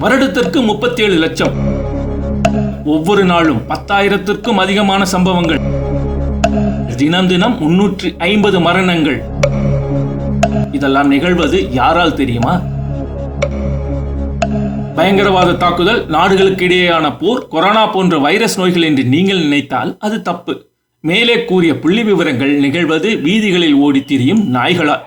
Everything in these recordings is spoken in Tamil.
வருடத்திற்கு முப்பத்தி ஏழு லட்சம். ஒவ்வொரு நாளும் பத்தாயிரத்திற்கும் அதிகமான சம்பவங்கள். தினம் தினம் முன்னூற்றி ஐம்பது மரணங்கள். இதெல்லாம் நிகழ்வது யாரால் தெரியுமா? பயங்கரவாத தாக்குதல் நாடுகளுக்கு இடையேயான போர் கொரோனா போன்ற வைரஸ் நோய்கள் என்று நீங்கள் நினைத்தால் அது தப்பு. மேலே கூறிய புள்ளி விவரங்கள் நிகழ்வது வீதிகளில் ஓடி திரியும் நாய்களால்.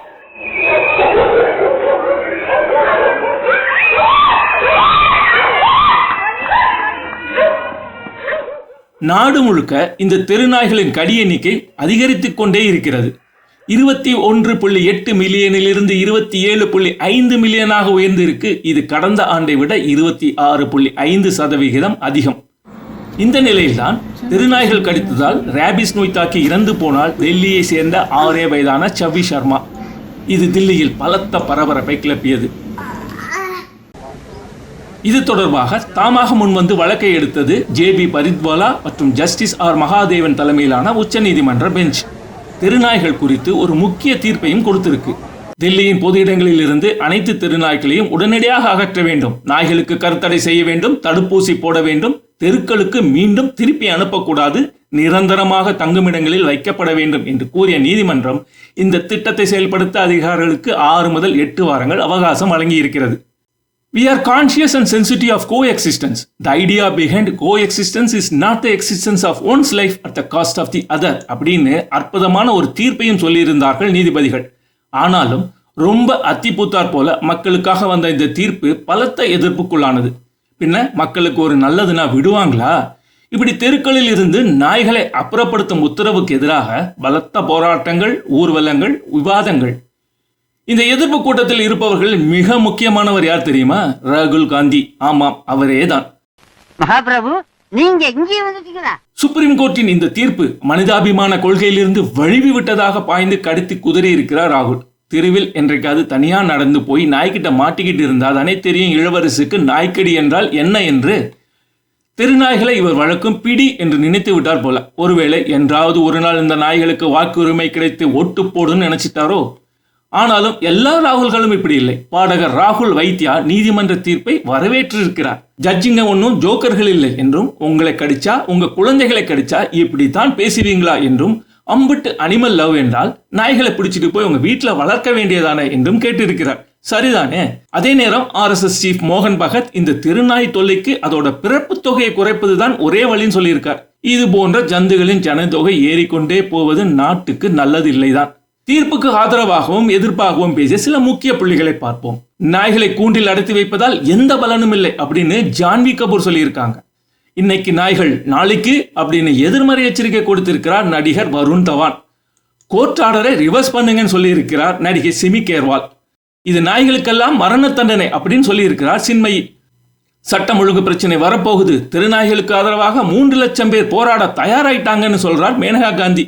நாடு முழுக்க இந்த தெருநாய்களின் கடி எண்ணிக்கை அதிகரித்து கொண்டே இருக்கிறது. இருபத்தி ஒன்று புள்ளி எட்டு மில்லியனிலிருந்து இருபத்தி ஏழு புள்ளி ஐந்து மில்லியனாக உயர்ந்திருக்கு. இது கடந்த ஆண்டை விட இருபத்தி ஆறு புள்ளி ஐந்து சதவிகிதம் அதிகம். இந்த நிலையில்தான் தெருநாய்கள் கடித்ததால் ரேபிஸ் நோய் தாக்கி இறந்து போனால் டெல்லியை சேர்ந்த ஆறே வயதான சவி சர்மா. இது தில்லியில் பலத்த பரபரப்பை கிளப்பியது. இது தொடர்பாக தாமாக முன்வந்து வழக்கை எடுத்தது ஜே பி பரித்வாலா மற்றும் ஜஸ்டிஸ் ஆர் மகாதேவன் தலைமையிலான உச்சநீதிமன்ற பெஞ்ச். தெருநாய்கள் குறித்து ஒரு முக்கிய தீர்ப்பையும் கொடுத்திருக்கு. தில்லியின் பொது இடங்களில் இருந்து அனைத்து தெருநாய்களையும் உடனடியாக அகற்ற வேண்டும். நாய்களுக்கு கருத்தடை செய்ய வேண்டும் தடுப்பூசி போட வேண்டும் தெருக்களுக்கு மீண்டும் திருப்பி அனுப்பக்கூடாது நிரந்தரமாக தங்குமிடங்களில் வைக்கப்பட வேண்டும் என்று கூறிய நீதிமன்றம் இந்த திட்டத்தை செயல்படுத்த அதிகாரிகளுக்கு ஆறு முதல் எட்டு வாரங்கள் அவகாசம் வழங்கியிருக்கிறது. We are conscious and sensitive of coexistence. The idea behind coexistence is not the existence of one's life at the cost of the other. அப்படின்னு அற்புதமான ஒரு தீர்ப்பையும் சொல்லியிருந்தார்கள் நீதிபதிகள் ஆனாலும் ரொம்ப அத்திப்பூத்தார் போல மக்களுக்காக வந்த இந்த தீர்ப்பு பலத்த எதிர்ப்புக்குள்ளானது பின்ன மக்களுக்கு ஒரு நல்லதுனா விடுவாங்களா இப்படி தெருக்களில் இருந்து நாய்களை அப்புறப்படுத்தும் உத்தரவுக்கு எதிராக பலத்த போராட்டங்கள் ஊர்வலங்கள் விவாதங்கள் இந்த எதிர்ப்பு கூட்டத்தில் இருப்பவர்கள் மிக முக்கியமானவர் யார் தெரியுமா? ராகுல் காந்தி. ஆமாம் அவரே தான் மகாபிரபு நீங்க சுப்ரீம் கோர்ட்டின் இந்த தீர்ப்பு மனிதாபிமான கொள்கையிலிருந்து வழுவி விட்டதாக பாய்ந்து கடித்து குதிரை இருக்கிறார் ராகுல். தெருவில் என்றைக்காவது தனியா நடந்து போய் நாய்கிட்ட மாட்டிக்கிட்டு இருந்தா தானே தெரியும் இளவரசுக்கு நாய்க்கடி என்றால் என்ன என்று. தெருநாய்களை இவர் வழக்கும் பிடி என்று நினைத்து விட்டார் போல. ஒருவேளை என்றாவது ஒரு நாள் இந்த நாய்களுக்கு வாக்குரிமை கிடைத்து ஓட்டு போடுன்னு நினைச்சிட்டாரோ? ஆனாலும் எல்லா ராகுல்களும் இப்படி இல்லை. பாடகர் ராகுல் வைத்தியா நீதிமன்ற தீர்ப்பை வரவேற்றிருக்கிறார். ஜட்ஜிங்க ஒன்றும் ஜோக்கர்கள் இல்லை என்றும் உங்களை கடிச்சா உங்க குழந்தைகளை கடிச்சா இப்படித்தான் பேசுவீங்களா என்றும் அம்புட்டு அனிமல் லவ் என்றால் நாய்களை பிடிச்சிட்டு போய் உங்க வீட்டில் வளர்க்க வேண்டியதானே என்றும் கேட்டிருக்கிறார். சரிதானே? அதே நேரம் ஆர்எஸ்எஸ் சீஃப் மோகன் பகத் இந்த திருநாய் தொல்லைக்கு அதோட பிறப்பு தொகையை குறைப்பதுதான் ஒரே வழின்னு சொல்லியிருக்கார். இது போன்ற ஜந்துகளின் ஜனத்தொகை ஏறிக்கொண்டே போவது நாட்டுக்கு நல்லது இல்லைதான் தீர்ப்புக்கு ஆதரவாகவும் எதிர்ப்பாகவும் பேசிய சில முக்கிய புள்ளிகளை பார்ப்போம். நாய்களை கூண்டில் அடைத்து வைப்பதால் எந்த பலனும் இல்லை அப்படின்னு ஜான்வி கபூர் சொல்லியிருக்காங்க. இன்னைக்கு நாய்கள் நாளைக்கு அப்படின்னு எதிர்மறை எச்சரிக்கை கொடுத்திருக்கிறார் நடிகர் வருண் தவான். கோர்ட் ஆர்டரை ரிவர்ஸ் பண்ணுங்கன்னு சொல்லியிருக்கிறார் நடிகை சிமி கேர்வால். இது நாய்களுக்கெல்லாம் மரண தண்டனை அப்படின்னு சொல்லியிருக்கிறார் சின்மயி. சட்டம் ஒழுங்கு பிரச்சனை வரப்போகுது. திருநாய்களுக்கு ஆதரவாக மூன்று லட்சம் பேர் போராட தயாராயிட்டாங்கன்னு சொல்றார் மேனகா காந்தி.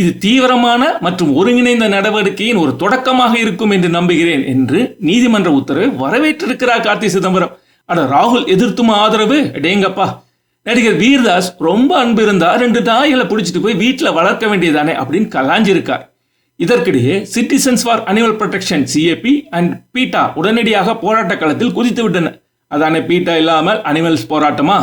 இது தீவிரமான மற்றும் ஒருங்கிணைந்த நடவடிக்கையின் ஒரு தொடக்கமாக இருக்கும் என்று நம்புகிறேன் என்று நீதிமன்ற உத்தரவை வரவேற்றிருக்கிறார் கார்த்தி சிதம்பரம். அட ராகுல் எதிர்த்தும் ஆதரவு? டேங்கப்பா. நடிகர் வீர்தாஸ் ரொம்ப அன்பு இருந்தா ரெண்டு நாய்களை பிடிச்சிட்டு போய் வீட்டில் வளர்க்க வேண்டியதானே அப்படின்னு கலாஞ்சிருக்கார். இதற்கிடையே citizens for animal protection CAP and PETA உடனடியாக போராட்ட களத்தில் குதித்து விட்டன அதானே பீட்டா இல்லாமல் அனிமல்ஸ் போராட்டமா?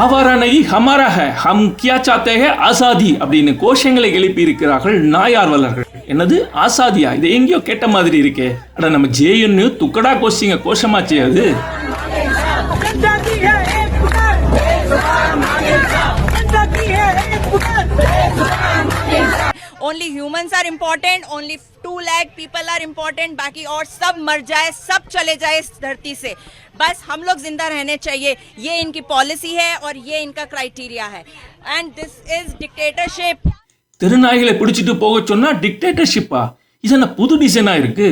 ஆவாரா நகி ஹம் கியா சாத்தேக ஆசாதி அப்படின்னு கோஷங்களை எழுப்பி இருக்கிறார்கள் நாயார்வலர்கள். என்னது? ஆசாதியா? இது எங்கேயோ கேட்ட மாதிரி இருக்கே. அட நம்ம ஜேஎன்னு துக்கடா கோஷிங்க கோஷமாச்சு அது. Yeah. की है एक पुकार जनता की है एक पुकार only humans are important only two lakh people are important बाकी और सब मर जाए सब चले जाए इस धरती से बस हम लोग जिंदा रहने चाहिए ये इनकी पॉलिसी है और ये इनका क्राइटेरिया है एंड दिस इज डिक्टेटरशिप திருநாய்களை பிடிச்சிட்டு போக சொன்னா டிக்டேட்டர்ஷிப்பா இது என்ன புது டிசைனா இருக்கு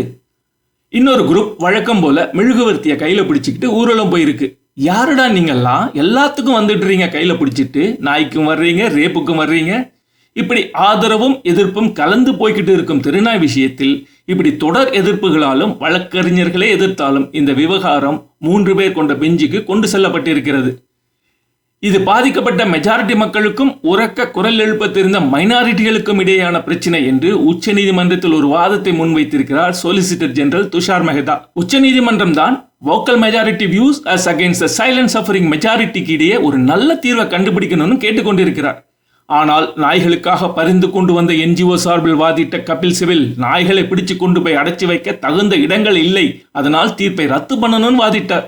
இன்னொரு குரூப் வழக்கம் போல மெழுகுவர்த்திய கையில பிடிச்சிக்கிட்டு ஊர்வலம் போயிருக்கு யாருடா நீங்கெல்லாம் எல்லாத்துக்கும் வந்துடுறீங்க கையில பிடிச்சிட்டு நாய்க்கும் வர்றீங்க ரேப்புக்கும் வர்றீங்க இப்படி ஆதரவும் எதிர்ப்பும் கலந்து போய்கிட்டு இருக்கும் திருநாய் விஷயத்தில் இப்படி தொடர் எதிர்ப்புகளாலும் வழக்கறிஞர்களே எதிர்த்தாலும் இந்த விவகாரம் மூன்று பேர் கொண்ட பெஞ்சுக்கு கொண்டு செல்லப்பட்டிருக்கிறது. இது பாதிக்கப்பட்ட மெஜாரிட்டி மக்களுக்கும் உறக்க குரல் எழுப்ப தெரிந்த மைனாரிட்டிகளுக்கும் இடையேயான பிரச்சனை என்று உச்சநீதிமன்றத்தில் ஒரு வாதத்தை முன்வைத்திருக்கிறார் சொலிசிட்டர் ஜெனரல் துஷார் மெஹதா. உச்சநீதிமன்றம் தான் vocal majority views as against the silent suffering மெஜாரிட்டிக்கு இடையே ஒரு நல்ல தீர்வை கண்டுபிடிக்கணும்னு கேட்டுக்கொண்டிருக்கிறார். ஆனால் நாய்களுக்காக பரிந்து கொண்டு வந்த என்ஜிஓ சார்பில் வாதிட்ட கபில் சிவில் நாய்களை பிடிச்சு கொண்டு போய் அடைச்சி வைக்க தகுந்த இடங்கள் இல்லை. அதனால் தீர்ப்பை ரத்து பண்ணணும்னு வாதிட்டார்.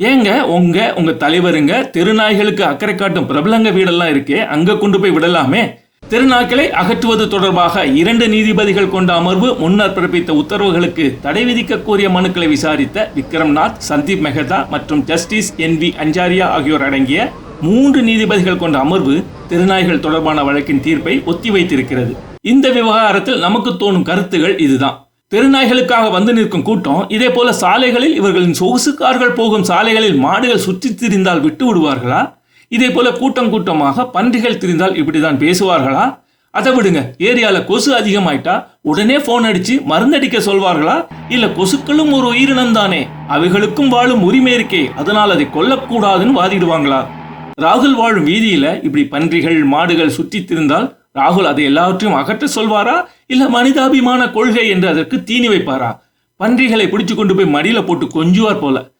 ஏங்க உங்க உங்க தலைவருங்க தெருநாய்களுக்கு அக்கறை காட்டும் பிரபலங்க வீடெல்லாம் இருக்கே அங்க கொண்டு போய் விடலாமே. தெருநாய்களை அகற்றுவது தொடர்பாக இரண்டு நீதிபதிகள் கொண்ட அமர்வு முன்னர் பிறப்பித்த உத்தரவுகளுக்கு தடை விதிக்க கோரிய மனுக்களை விசாரித்த விக்ரம்நாத் சந்தீப் மெஹதா மற்றும் ஜஸ்டிஸ் என் வி அஞ்சாரியா ஆகியோர் அடங்கிய மூன்று நீதிபதிகள் கொண்ட அமர்வு தெருநாய்கள் தொடர்பான வழக்கின் தீர்ப்பை ஒத்திவைத்திருக்கிறது. இந்த விவகாரத்தில் நமக்கு தோணும் கருத்துகள் இதுதான். தெருநாய்களுக்காக வந்து நிற்கும் கூட்டம் இதே போல சாலைகளில் இவர்களின் சொகுசு கார்கள் போகும் சாலைகளில் மாடுகள் சுற்றி திரிந்தால் விட்டு விடுவார்களா? இதே போல கூட்டம் கூட்டமாக பன்றிகள் திரிந்தால் இப்படிதான் பேசுவார்களா? அதை விடுங்க. ஏரியால கொசு அதிகமாயிட்டா உடனே போன் அடிச்சு மருந்தடிக்க சொல்வார்களா? இல்ல கொசுக்களும் ஒரு உயிரினம் தானே அவைகளுக்கும் வாழும் உரிமை இருக்கே அதனால் அதை கொல்லக்கூடாதுன்னு வாதிடுவாங்களா? ராகுல் வாழும் வீதியில இப்படி பன்றிகள் மாடுகள் சுற்றித் திருந்தால் ராகுல் அதை எல்லாவற்றையும் அகற்ற சொல்வாரா? இல்ல மனிதாபிமான கொள்கை என்று அதற்கு தீனி வைப்பாரா? பன்றிகளை பிடிச்சு கொண்டு போய் மடியில போட்டு கொஞ்சுவார் போல.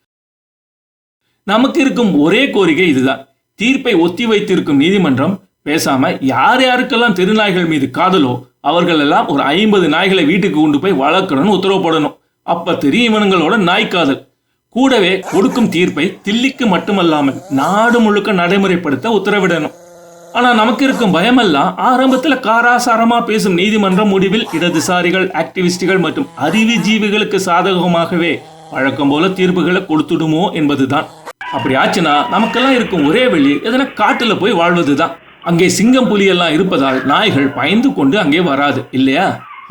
நமக்கு இருக்கும் ஒரே கோரிக்கை இதுதான். தீர்ப்பை ஒத்தி வைத்திருக்கும் நீதிமன்றம் பேசாம யார் யாருக்கெல்லாம் திருநாய்கள் மீது காதலோ அவர்கள் எல்லாம் ஒரு ஐம்பது நாய்களை வீட்டுக்கு கொண்டு போய் வளர்க்கணும்னு உத்தரவு போடணும். அப்ப தெரியும் இவனுங்களோட நாய் காதல். கூடவே கொடுக்கும் தீர்ப்பை தில்லிக்கு மட்டுமல்லாமல் நாடு முழுக்க நடைமுறைப்படுத்த உத்தரவிடணும். ஆனா நமக்கு இருக்கும் பயமெல்லாம் ஆரம்பத்தில் காராசாரமா பேசும் நீதிமன்ற முடிவில் இடதுசாரிகள் ஆக்டிவிஸ்டுகள் மற்றும் அறிவுஜீவிகளுக்கு சாதகமாகவே வழக்கம் போல தீர்ப்புகளை கொடுத்துடுமோ என்பதுதான். அப்படி ஆச்சுன்னா நமக்கெல்லாம் இருக்கும் ஒரே வழி எதனா காட்டுல போய் வாழ்வதுதான். அங்கே சிங்கம் புலி எல்லாம் இருப்பதால் நாய்கள் பயந்து கொண்டு அங்கே வராது இல்லையா?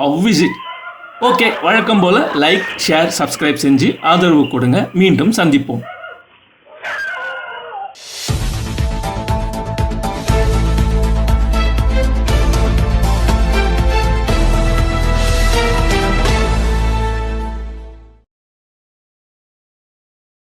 அவ்விசிட் ஓகே வழக்கம் போல் லைக் ஷேர் சப்ஸ்கிரைப் செஞ்சு ஆதரவு கொடுங்க. மீண்டும் சந்திப்போம்.